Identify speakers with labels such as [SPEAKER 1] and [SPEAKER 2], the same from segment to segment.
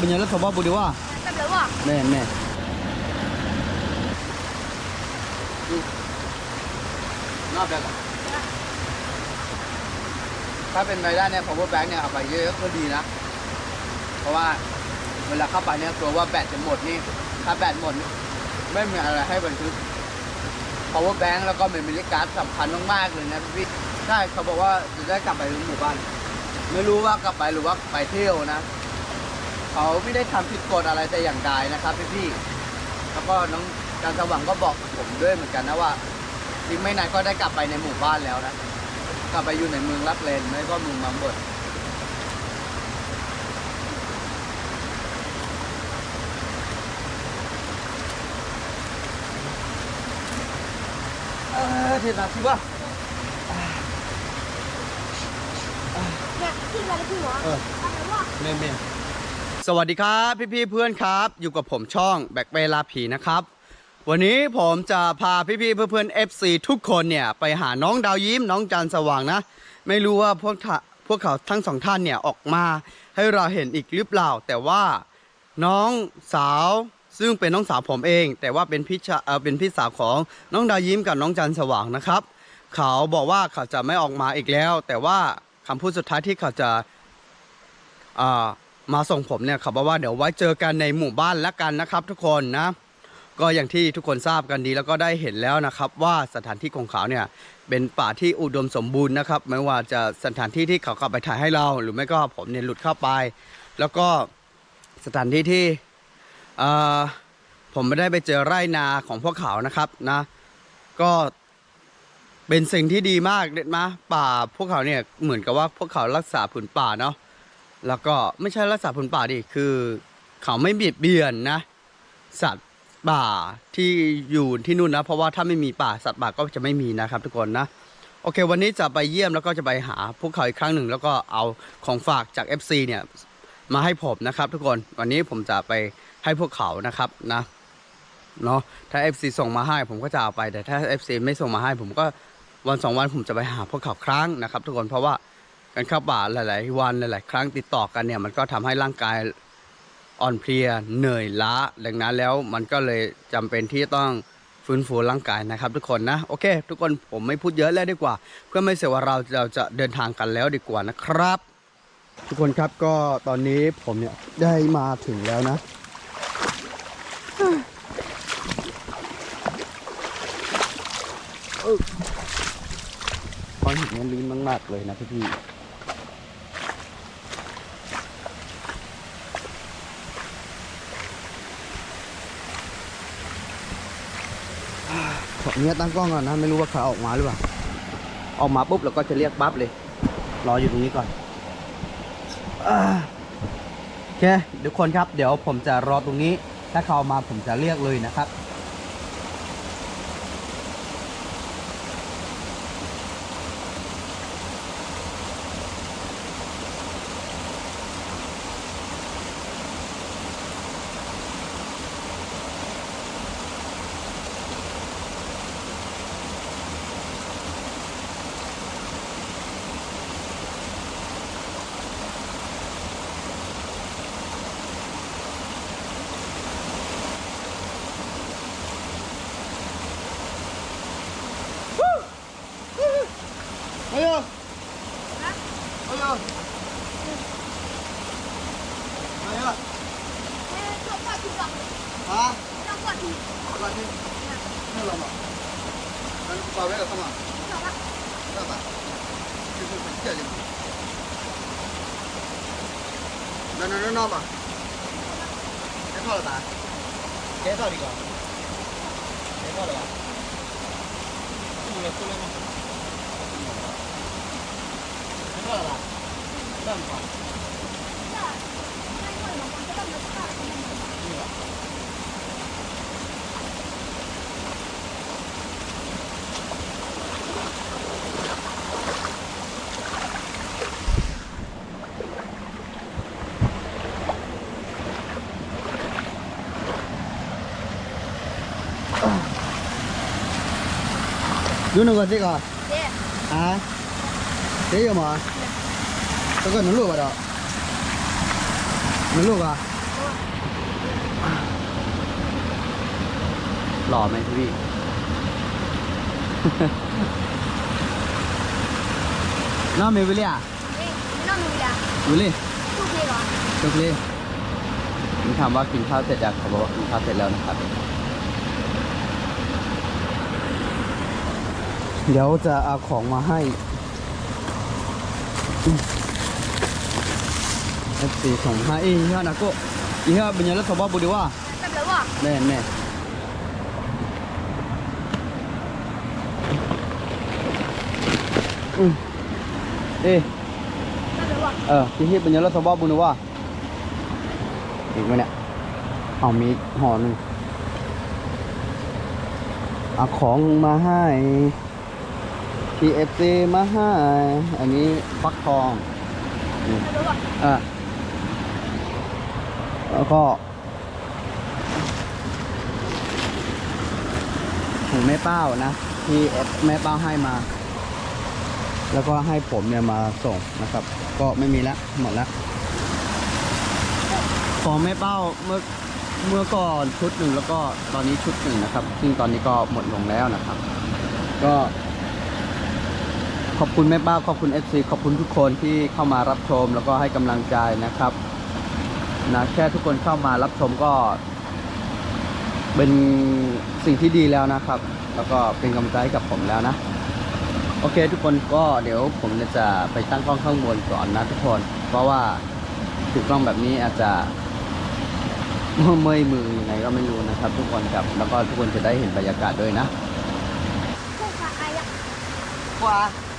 [SPEAKER 1] bây giờ nó thầu bao bù điều à
[SPEAKER 2] จับเลยว่ะ
[SPEAKER 1] nè nè นอกจากถ้าเป็นไปได้เนี่ย power bank เนี่ยเอาไปเยอะๆก็ดีนะ เพราะว่าเวลาเข้าไปเนี่ยกลัวว่าแบตจะหมดนี่ ถ้าแบตหมดนี่ไม่มีอะไรให้บันทึก power bank แล้วก็เมมโมรี่การ์ดสำคัญมากๆเลยนะพี่ใช่เขาบอกว่าจะได้กลับไปหมู่บ้าน ไม่รู้ว่ากลับไปหรือว่าไปเที่ยวนะ เขาไม่ได้ทำผิดกฎอะไรแต่อย่างใดนะครับพี่ๆแล้วก็น้องการสว่างก็บอกผมด้วยเหมือนกันนะว่าอีกไม่นานก็ได้กลับไปในหมู่บ้านแล้วนะ กลับไปอยู่ในเมืองรับเลนไม่ก็เมืองบางบดเออเทนาสิวะ
[SPEAKER 2] เนี่ยที่มาที่หัว
[SPEAKER 1] เออ
[SPEAKER 2] จับเลยว่ะ
[SPEAKER 1] เมนเมนสวัสดีครับพี่พี่เพื่อนครับ อยู่กับผมช่องแบกเวลาผีนะครับ วันนี้ผมจะพาพี่พี่เพื่อนๆ FC ทุกคนเนี่ยไปหาน้องดาวยิ้มน้องจันสว่างนะ ไม่รู้ว่าพวกท่าพวกเขาทั้งสองท่านเนี่ยออกมา ให้เราเห็นอีกหรือเปล่า แต่ว่าน้องสาวซึ่งเป็นน้องสาวผมเอง แต่ว่าเป็นพี่ชาเอ่อเป็นพี่สาวของน้องดาวยิ้มกับน้องจันสว่างนะครับ เขาบอกว่าเขาจะไม่ออกมาอีกแล้ว แต่ว่า คำพูดสุดท้ายที่เขาจะามาส่งผมเนี่ยเขาบอกว่าเดี๋ยวไว้เจอกันในหมู่บ้านละกันนะครับ ทุกคนนะ ก็อย่างที่ทุกคนทราบกันดีแล้วก็ได้เห็นแล้วนะครับ ว่าสถานที่ของเขาเนี่ยเป็นป่าที่อุดมสมบูรณ์นะครับ ไม่ว่าจะสถานที่ที่เขาเข้าไปถ่ายให้เรา หรือไม่ก็ผมเนี่ยหลุดเข้าไป แล้วก็สถานที่ที่ผมไม่ได้ไปเจอไร่นาของพวกเขานะครับนะ ก็ เป็นสิ่งที่ดีมากเด็ดมาป่าพวกเขาเนี่ยเหมือนกับว่าพวกเขารักษาผืนป่าเนาะแล้วก็ไม่ใช่รักษาผืนป่าดิคือ เขาไม่เบียดเบียนนะ สัตว์ป่าที่อยู่ที่นู่นนะ เพราะว่าถ้าไม่มีป่าสัตว์ป่าก็จะไม่มีนะครับ ทุกคนนะโอเค วันนี้จะไปเยี่ยมแล้วก็จะไปหาพวกเขาอีกครั้งหนึ่ง แล้วก็เอาของฝากจาก FC เนี่ยมาให้ผมนะครับ ทุกคนวันนี้ผมจะไปให้พวกเขานะครับนะเนาะถ้า FC ส่งมาให้ผมก็จะเอาไปแต่ถ้า FC ไม่ส่งมาให้ผมก็ วันสองวันผมจะไปหาพวกเขาครั้งนะครับ ทุกคนเพราะว่าการเข้าป่าหลาย ๆ วันหลาย ๆ ครั้งติดต่อกันเนี่ยมันก็ทำให้ร่างกายอ่อนเพลียเหนื่อยล้าดังนั้นแล้วมันก็เลยจำเป็นที่ต้องฟื้นฟูร่างกายนะครับ ทุกคนนะโอเค ทุกคนผมไม่พูดเยอะแล้วดีกว่า เพื่อไม่เสียเวลาเราจะเดินทางกันแล้วดีกว่านะครับ ทุกคนครับก็ตอนนี้ผมเนี่ยได้มาถึงแล้วนะอ นหินเนี่ยลิ้นมากๆเลยนะพี่พี่ขออนุญาตตั้งกล้องก่อนนะ ไม่รู้ว่าเขาออกมาหรือเปล่า ออกมาปุ๊บเราก็จะเรียกปั๊บเลย รออยู่ตรงนี้ก่อนโอเคทุกคนครับ เดี๋ยวผมจะรอตรงนี้ ถ้าเขามาผมจะเรียกเลยนะครับ 那你弄了吗？反正八百个
[SPEAKER 2] 什么？来吧，
[SPEAKER 1] 来吧，就是不借的。那那那那嘛？谁报了吧？介绍一个？谁报了吧？是不是出来吗？谁报了吧？这
[SPEAKER 2] 么快？ ยูนก็ซีก่อนเ누
[SPEAKER 1] 가세가 네. 아? 세요 뭐? 저거눌러봐라눌러가หล่อไหมพี่ น้องมีวิเลีย
[SPEAKER 2] 네. 누나 누구 야?
[SPEAKER 1] วิลลี่
[SPEAKER 2] 또배ทุก
[SPEAKER 1] เลยผมถามว่ากินข้าวเสร็จยังเขาบอกว่ากินข้าวเสร็จแล้วนะครับ เดี๋ยวจะเอาของมาให้เอฟซีส่งมาอีฮียนะก็อีฮียเป็นยังไงสบายบุดีว่า
[SPEAKER 2] แต่แบบว่า
[SPEAKER 1] แน่แน่อืมเอ๊ะเออพี่เฮิปเป็นยังไงสบายบุดีว่าอีกไหมเนี่ยเอามีห่อหนึ่งเอาของมาให้ TFC มาให้อันนี้ฟักทอง
[SPEAKER 2] แต่
[SPEAKER 1] อะแล้วก็ถุงแม่เป้านะที่แม่เป้าให้มา แล้วก็ให้ผมเนี่ยมาส่งนะครับ ก็ไม่มีละหมดละของแม่เป้าเมื่อเมื่อก่อนชุดหนึ่งแล้วก็ตอนนี้ชุดหนึ่งนะครับ ซึ่งตอนนี้ก็หมดลงแล้วนะครับ ก็ ขอบคุณแม่ป้าขอบคุณ FC ขอบคุณทุกคนที่เข้ามารับชมแล้วก็ให้กำลังใจนะครับนะแค่ทุกคนเข้ามารับชมก็เป็นสิ่งที่ดีแล้วนะครับ แล้วก็เป็นกำลังใจให้กับผมแล้วนะ โอเคทุกคนก็เดี๋ยวผมจะไปตั้งกล้องข้างบนก่อนนะทุกคน เพราะว่าถือกล้องแบบนี้อาจจะเมื่อยมือยังไงก็ไม่รู้นะครับ ทุกคนครับ แล้วก็ทุกคนจะได้เห็นบรรยากาศด้วยนะ
[SPEAKER 2] พวกขาไอ้อะ
[SPEAKER 1] กว่า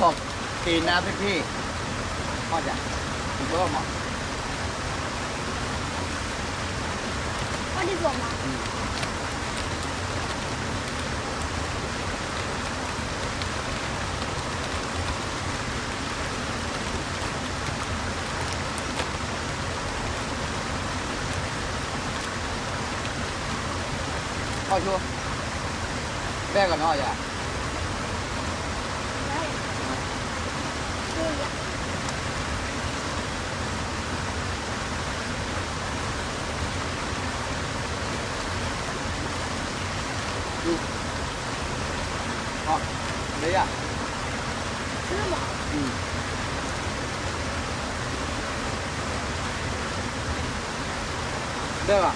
[SPEAKER 1] ตุกุนเนี่ยที่เดียวขอบขอบตีนนะพี่พี่พ่อจะถึงเบอร์หมอ
[SPEAKER 2] อ้อดีกว่ามา
[SPEAKER 1] พ่อชัวร์แม่ก่อนเนาะอย่า
[SPEAKER 2] ได้คืออะ
[SPEAKER 1] อ๋อเดี๋ยวอะ
[SPEAKER 2] ซื้อหมอ
[SPEAKER 1] อืมเดี๋ยวอะ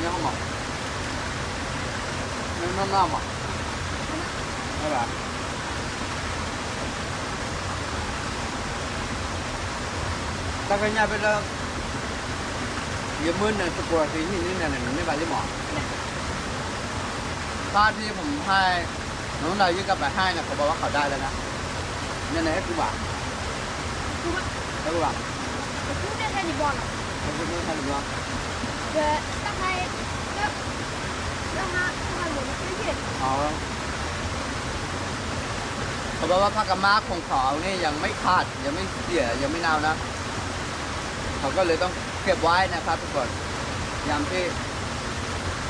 [SPEAKER 1] นี่ห้องหมอนี่น้ำน้ำอะได้ป่ะแต่เป็นยังเป็นเรื่องเยี่ยมมือเนี่ยตะกัวสีนี่นี่เนี่ยไม่ไปที่หมอค่าที่ผมให้น้องนายยื่นกลับไปให้นะเขาบอกว่าเขาได้แล้วนะเนี่ยไหนให้กูบ่า
[SPEAKER 2] คือว่า
[SPEAKER 1] ให้กูบ่า
[SPEAKER 2] คือได้แค่ดีบอล
[SPEAKER 1] ให้กูไม่ทันหรือเปล่า
[SPEAKER 2] เดี๋ยวตั้งให้ก็แล้วฮะทำไมหมดไม่เห็น
[SPEAKER 1] เอาเขาบอกว่าพักกามาของเขาเนี่ยยังไม่ขาดยังไม่เสียยังไม่เน่านะเขาก็เลยต้องเก็บไว้นะครับทุกคนยามที่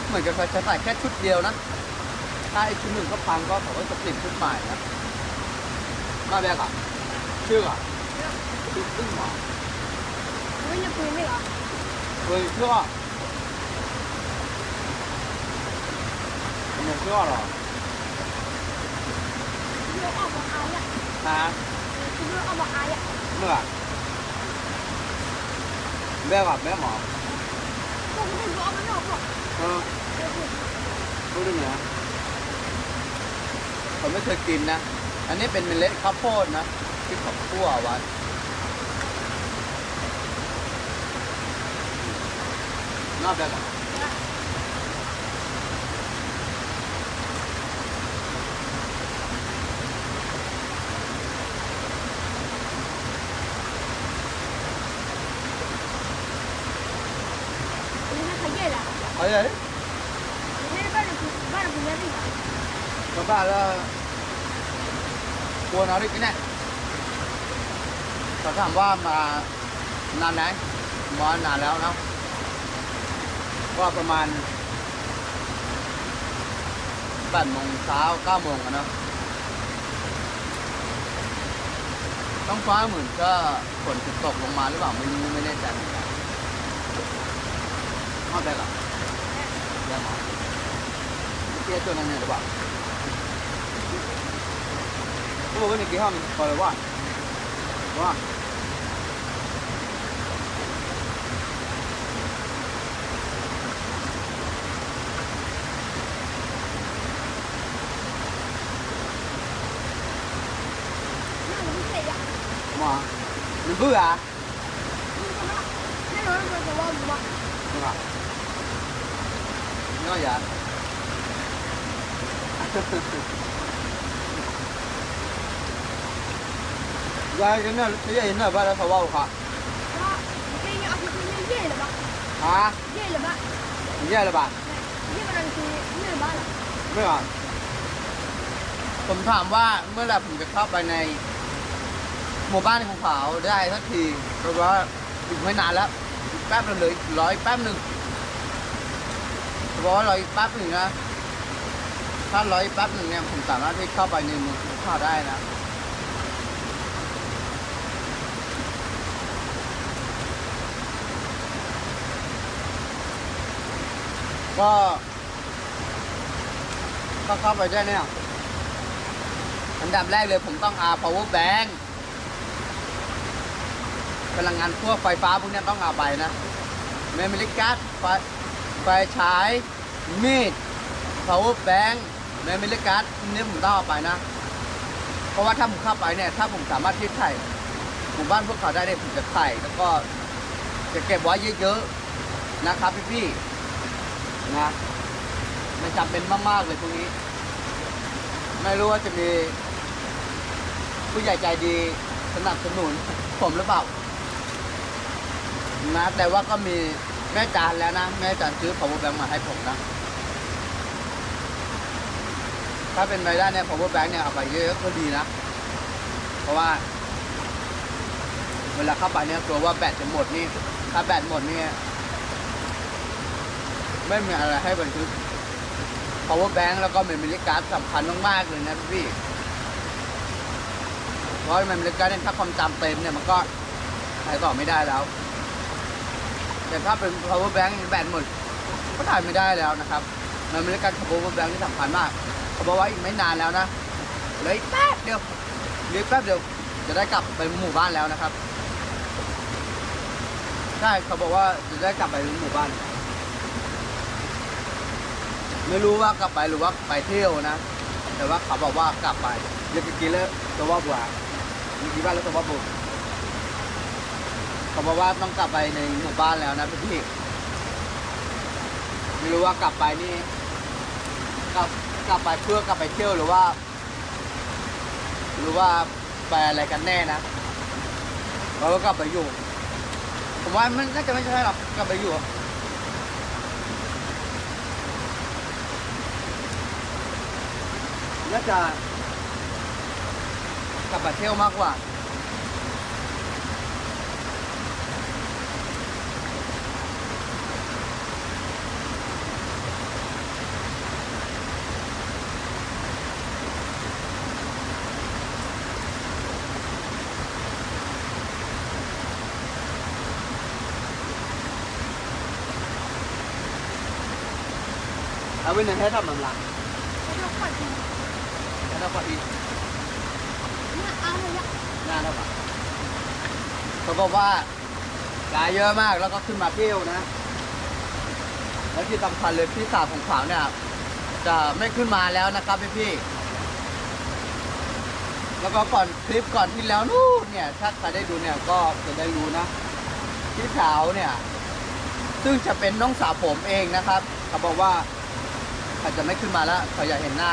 [SPEAKER 1] เหมือนกับเขาจะใส่แค่ชุดเดียวนะ ถ้าไอ้ชุดหนึ่งเขาพังก็เขาก็จะเปลี่ยนชุดใหม่นะมาแบกอะชื่ออะชื่อตึ้งหมอ
[SPEAKER 2] ไม่จะปืนไม่เหรอ
[SPEAKER 1] เฮ้ยเชื่อไม่เชื่อหรอ
[SPEAKER 2] เลือกออกมาอายอะ
[SPEAKER 1] ฮะ
[SPEAKER 2] เลือกออกมาอายอะ
[SPEAKER 1] เมื่อแม่กับแม่หมอ
[SPEAKER 2] ก็ไม่รู้ออกมาไม่ออกหรอก
[SPEAKER 1] เออ
[SPEAKER 2] เดี๋
[SPEAKER 1] ผมไม่เคยกินนะ อันนี้เป็นเมล็ดข้าวโพดนะ ที่ผมคั่วไว้น่อกจา
[SPEAKER 2] กอะไร
[SPEAKER 1] มาบ้านแล้วกลัวนอยดิกินแน่เขาถามว่ามานานไหนมานานแล้วนะก็ประมาณแปดโมงเช้าเก้าโมงกันนะต้องฟ้าเหมือนก็ฝนจะตกลงมาหรือเปล่าไม่รู้ไม่แน่ใจเหมือนกันเอาได้หรอได้มาเตี้ยตัวนั้นเนี่ยหรือเปล่า Ủa cái này kia không? Coi là quá. Quá.
[SPEAKER 2] นี่เราไม่เสร็จอะ
[SPEAKER 1] Mà. Mình bự à?
[SPEAKER 2] นี่เราเราจะว่าว่า
[SPEAKER 1] Đúng à? Nói vậy. Ra cái này cái gì nó ba đã phải bao hả?
[SPEAKER 2] ว่าไอ้เนี่ยเอาที่นี่เย่เลยปะ
[SPEAKER 1] Hả?
[SPEAKER 2] เย่เลยปะ
[SPEAKER 1] Nghe là bạn.
[SPEAKER 2] นี่มันคือนี่บ้านเรา
[SPEAKER 1] ไม่ก่อผมถามว่าเมื่อไหร่ผมจะเข้าไปใน หมู่บ้านของเขาได้สักทีเพราะว่าอีกไม่นานแล้วแป๊บนึงเลยร้อยแป๊บหนึ่งเพราะว่าร้อยแป๊บหนึ่งนะถ้าร้อยแป๊บหนึ่งเนี่ยผมสามารถที่เข้าไปในเมืองของเขาได้นะ ก็ ก็เข้าไปได้เนี่ยอันดับแรกเลยผมต้องเอา power bank พลังงานพวกไฟฟ้าพวกเนี้ยต้องเอาไปนะเมมโมรี่การ์ดไฟไฟฉายมีด power bank เมมโมรี่การ์ดนี่ผมต้องเอาไปนะ เพราะว่าถ้าผมเข้าไปเนี่ย ถ้าผมสามารถที่ถ่ายหมู่บ้านพวกเขาได้เนี่ยผมจะถ่ายแล้วก็จะเก็บไว้เยอะๆนะครับพี่ๆ นะมันจำเป็นมากๆเลยพวกนี้ ไม่รู้ว่าจะมี ผู้ใหญ่ใจดีสนับสนุนผมหรือเปล่านะแต่ว่าก็มีแม่จานแล้วนะ แม่จานซื้อ power bank มาให้ผมนะ ถ้าเป็นไปได้เนี่ย power bank เนี่ยเอาไปเยอะก็ดีนะ เพราะว่า เวลาเข้าไปเนี่ยกลัวว่าแบตจะหมดนี่ ถ้าแบตหมดเนี่ย ไม่มีอะไรให้บันทึก power bank แล้วก็ memory card สำคัญมากๆเลยนะพี่เพราะ memory card เนี่ยถ้าความจำเต็มเนี่ยมันก็ใช้ต่อไม่ได้แล้ว แต่ถ้าเป็น power bank แบตหมดก็ถ่ายไม่ได้แล้วนะครับ memory card กับ power bank ที่สำคัญมากเขาบอกว่าอีกไม่นานแล้วนะเหลยแป๊บเดียวเหลือแป๊บเดียวจะได้กลับไปหมู่บ้านแล้วนะครับใช่เขาบอกว่าจะได้กลับไปหมู่บ้าน ไม่รู้ว่ากลับไปหรือว่าไปเที่ยวนะ แต่ว่าเขาบอกว่ากลับไปเดี๋ยวกินแล้วตัวว่าบัวมีกี่บ้านแล้วตัวว่าบัวเขาบอกว่าต้องกลับไปในหมู่บ้านแล้วนะพี่ไม่รู้ว่ากลับไปนี่กลับกลับไปเพื่อกลับไปเที่ยวหรือว่า หรือว่าไปอะไรกันแน่นะเราก็กลับไปอยู่ ผมว่ามันน่าจะไม่ใช่หรอกกลับไปอยู่ น่าจะกลับมาเที่ยวมากกว่า เอาไว้ในให้ทำมันละ
[SPEAKER 2] เราขวัญ
[SPEAKER 1] ให้ทำพอดี
[SPEAKER 2] เนี่ย เอาเลยอะ
[SPEAKER 1] หน้าเท่าไหร่เขาบอกว่าปลาเยอะมากแล้วก็ขึ้นมาเที่ยวนะ แล้วที่สำคัญเลยพี่สาวของขวางเนี่ยจะไม่ขึ้นมาแล้วนะครับพี่พี่ๆแล้วก็ก่อนคลิปก่อนที่แล้วนู่นเนี่ย ถ้าใครได้ดูเนี่ยก็จะได้รู้นะ พี่สาวเนี่ย ซึ่งจะเป็นน้องสาวผมเองนะครับ เขาบอกว่าเขาจะไม่ขึ้นมาแล้วเขาอยากเห็นหน้า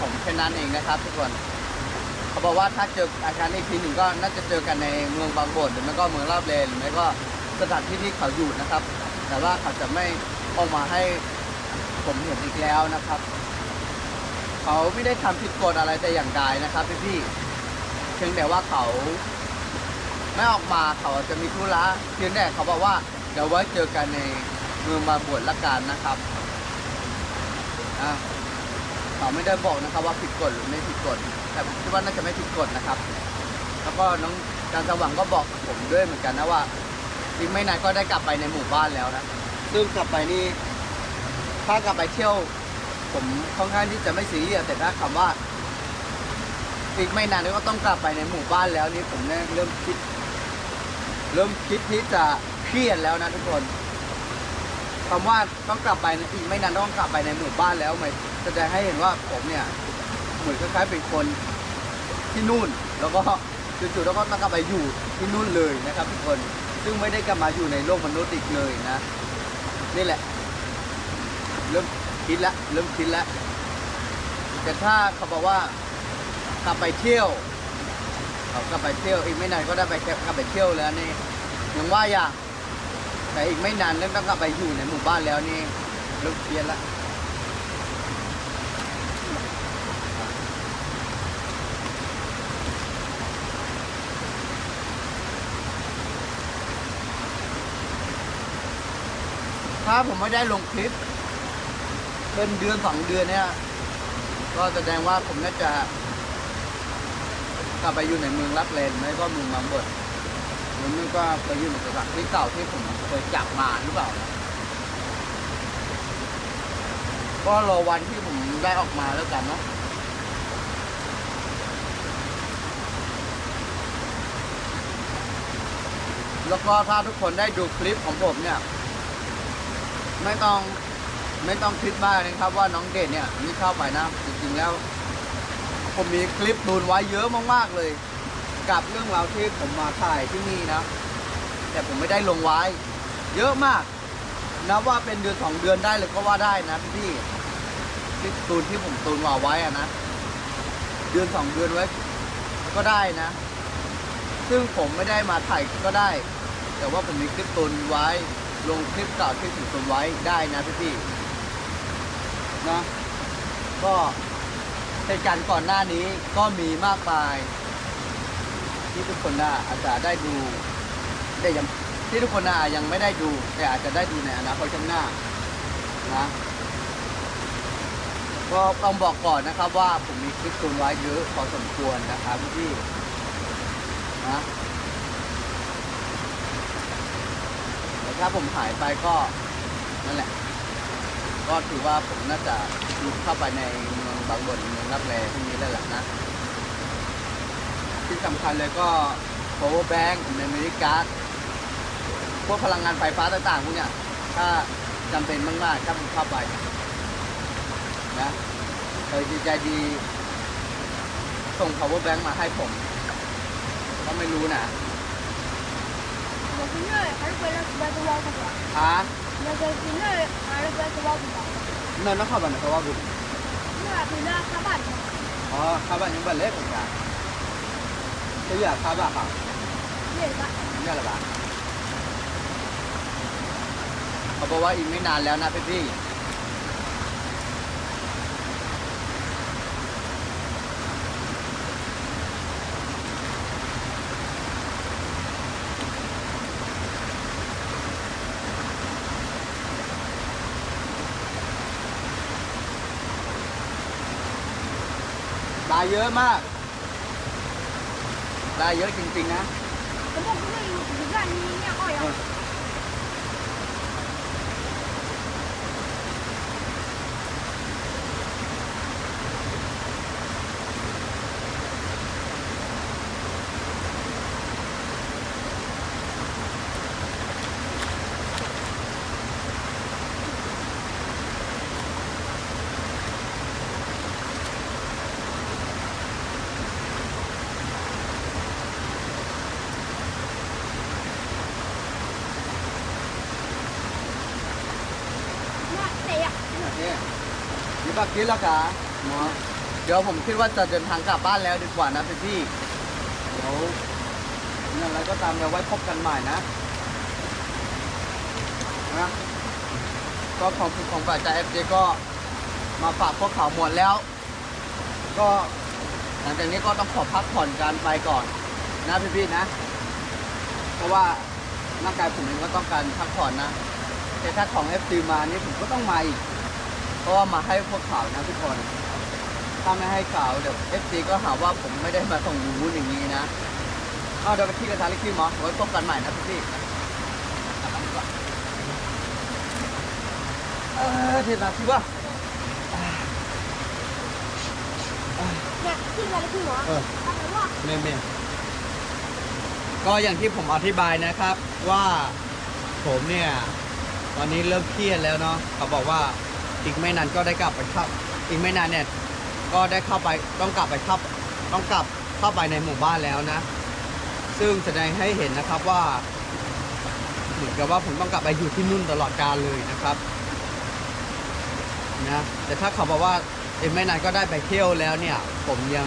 [SPEAKER 1] ผมแค่นั้นเองนะครับ ทุกคน เขาบอกว่าถ้าเจออาการอีกทีหนึ่งก็น่าจะเจอกันในเมืองบางบดหรือไม่ก็เมืองลาบเลนหรือไม่ก็สถานที่ที่เขาอยู่นะครับ แต่ว่าเขาจะไม่ออกมาให้ผมเห็นอีกแล้วนะครับ เขาไม่ได้ทำผิดกฎอะไรแต่อย่างใดนะครับพี่พี่ๆเพียงแต่ว่าเขาไม่ออกมาเขาจะมีธุระเพียงแต่เขาบอกว่าเดี๋ยวไว้เจอกันในเมืองบางบวชละกันนะครับอะ เขาไม่ได้บอกนะครับว่าผิดกฎหรือไม่ผิดกฎแต่ผมคิดว่าน่าจะไม่ผิดกฎนะครับ แล้วก็น้องการสว่างก็บอกผมด้วยเหมือนกันนะว่าอีกไม่นานก็ได้กลับไปในหมู่บ้านแล้วนะซึ่งกลับไปนี่ถ้ากลับไปเที่ยว ผมค่อนข้างที่จะไม่ซีเรียสแต่ถ้าคำว่าอีกไม่นานก็ต้องกลับไปในหมู่บ้านแล้วนี่ผมเนี่ยเริ่มคิด เริ่มคิดที่จะเครียดแล้วนะทุกคน คำว่าต้องกลับไปอีกไม่นานต้องกลับไปในหมู่บ้านแล้วหมายแสดงให้เห็นว่าผมเนี่ยเหมือนคล้ายๆเป็นคนที่นู่น แล้วก็จู่ๆแล้วก็ต้องกลับไปอยู่ที่นู่นเลยนะครับทุกคนซึ่งไม่ได้กลับมาอยู่ในโลกมนุษย์อีกเลยนะ นี่แหละ เริ่มคิดแล้วเริ่มคิดแล้วแต่ถ้าเขาบอกว่ากลับไปเที่ยวเขากลับไปเที่ยวอีกไม่นานก็ได้ไปกลับไปเที่ยวแล้วนี่ยังว่าอย่าง แต่อีกไม่นานเรื่องต้องกลับไปอยู่ในหมู่บ้านแล้วนี่เริ่มเครียดล้วถ้าผมไม่ได้ลงคลิป เป็นเดือนสองเดือนเนี่ย ก็แสดงว่าผมน่าจะกลับไปอยู่ในเมืองรับเลนไม่ก็เมืองบางบด หรือไม่ก็ไปอยู่ในสถานที่เก่าที่ผมเคยจับมาหรือเปล่านะก็รอวันที่ผมได้ออกมาแล้วกันเนาะแล้วก็ถ้าทุกคนได้ดูคลิปของผมเนี่ย ไม่ต้องไม่ต้องคิดมากนะครับว่าน้องเดชเนี่ยนี่เข้าไปนะ จริงๆแล้ว ผมมีคลิปดูนไว้เยอะมากๆเลย กับเรื่องราวที่ผมมาถ่ายที่นี่นะ แต่ผมไม่ได้ลงไว้ เยอะมากนับว่าเป็นเดือนสองเดือนได้เลยก็ว่าได้นะพี่ๆคลิปตูนที่ผมตูนว่าไว้อะนะเดือนสองเดือนไว้ ก็ได้นะ ซึ่งผมไม่ได้มาถ่ายก็ได้ แต่ว่าผมมีคลิปตูนไว้ ลงคลิปเก่าที่ถึงตูนไว้ได้นะพี่ๆนะก็เหตุการณ์ก่อนหน้านี้ก็มีมากมาย ที่ทุกคนน่าอาจจะได้ดูได้ยังที่ทุกคนน่ายังไม่ได้ดู แต่อาจจะได้ดูในอนาคตข้างหน้านะก็ต้องบอกก่อนนะครับว่าผมมีคลิปตูนไว้เยอะพอสมควรนะครับพี่นะแต่ถ้าผมหายไปก็นั่นแหละ ก็ถือว่าผมน่าจะลุกเข้าไปในเมืองบางบนเมืองรับแลที่นี้แล้วแหละนะ ที่สำคัญเลยก็ power bank ในมินิการ์ดพวกพลังงานไฟฟ้าต่างๆพวกเนี้ยถ้าจำเป็นมากๆถ้าผมเข้าไปนะเคยใจดี ส่ง power bank มาให้ผมก็ไม่รู้นะฮะเนั่นนักข่าวบ้านเขาว่าบุญอ๋อข่าวบัานยังบัานเล็กเหมือนกัน จะอยากข้าบ้านค่ะ
[SPEAKER 2] 那个。
[SPEAKER 1] นี่แหละบ้านเขาบอกว่าอีกไม่นานแล้วนะพี่พี่ได้เยอะมาก ได้เยอะจริงๆนะ
[SPEAKER 2] ผมบอกไม่อยู่ถึงานนี้
[SPEAKER 1] เนี่ยอ้อยอะ นี่บักคิดแล้วกะหมอเดี๋ยวผมคิดว่าจะเดินทางกลับบ้านแล้วดีกว่านะพี่พี่เดี๋ยวนั่นอะไรก็ตามเดี๋ยวไว้พบกันใหม่นะนะก็ของคุณของฝ่ายจากเอฟซีก็มาฝากพวกเขาหมดแล้ว ก็หลังจากนี้ก็ต้องขอพักผ่อนการไปก่อนนะพี่ๆนะ เพราะว่าร่างกายผมเองก็ต้องการพักผ่อนนะแต่ถ้าของ FC มานี่ผมก็ต้องมาอีก เพราะว่ามาให้พวกข่าวนะทุกคน ถ้าไม่ให้ข่าวเดี๋ยว FC ก็หาว่าผมไม่ได้มาส่งยูนอย่างนี้นะ เอาเดี๋ยวไปที่กระทะเล็กที่หมอไว้พบกันใหม่นะพี่ๆกลับบ้านดีกว่าเออเทนาที่ว่า
[SPEAKER 2] เนี่ยที่อะไรที่หมอ
[SPEAKER 1] เออ
[SPEAKER 2] อะไรวะ
[SPEAKER 1] เมมเมมก็อย่างที่ผมอธิบายนะครับว่าผมเนี่ย ตอนนี้เริ่มเครียดแล้วเนาะเขาบอกว่า อีกไม่นานก็ได้กลับไปเข้าอีกไม่นานเนี่ยก็ได้เข้าไปต้องกลับไปเข้าต้องกลับเข้าไปในหมู่บ้านแล้วนะ ซึ่งแสดงให้เห็นนะครับว่าเหมือนกับว่าผมต้องกลับไปอยู่ที่นู่นตลอดกาลเลยนะครับนะแต่ถ้าเขาบอกว่าอีกไม่นานก็ได้ไปเที่ยวแล้วเนี่ย ผมยัง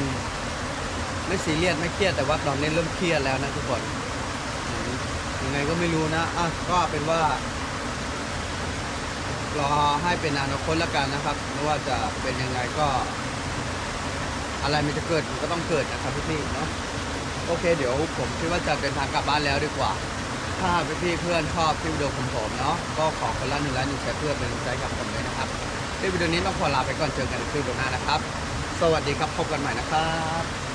[SPEAKER 1] ไม่ซีเรียสไม่เครียดแต่ว่าตอนนี้เริ่มเครียดแล้วนะทุกคนยังไงก็ไม่รู้นะอะก็เป็นว่า รอให้เป็นอนาคตแล้วกันนะครับไม่ว่าจะเป็นยังไงก็ อะไรมันจะเกิดมันก็ต้องเกิดนะครับพี่ๆเนาะโอเค เดี๋ยวผมคิดว่าจะเดินทางกลับบ้านแล้วดีกว่า ถ้าพี่ๆเพื่อนชอบคลิปวิดีโอของผมเนาะก็ขอคนละหนึ่งไลค์หนึ่งแชร์เพื่อเป็นกำลังใจกับผมด้วยนะครับคลิปวิดีโอนี้ต้องขอลาไปก่อนเจอกันในคลิปวิดีโอหน้านะครับ สวัสดีครับพบกันใหม่นะครับ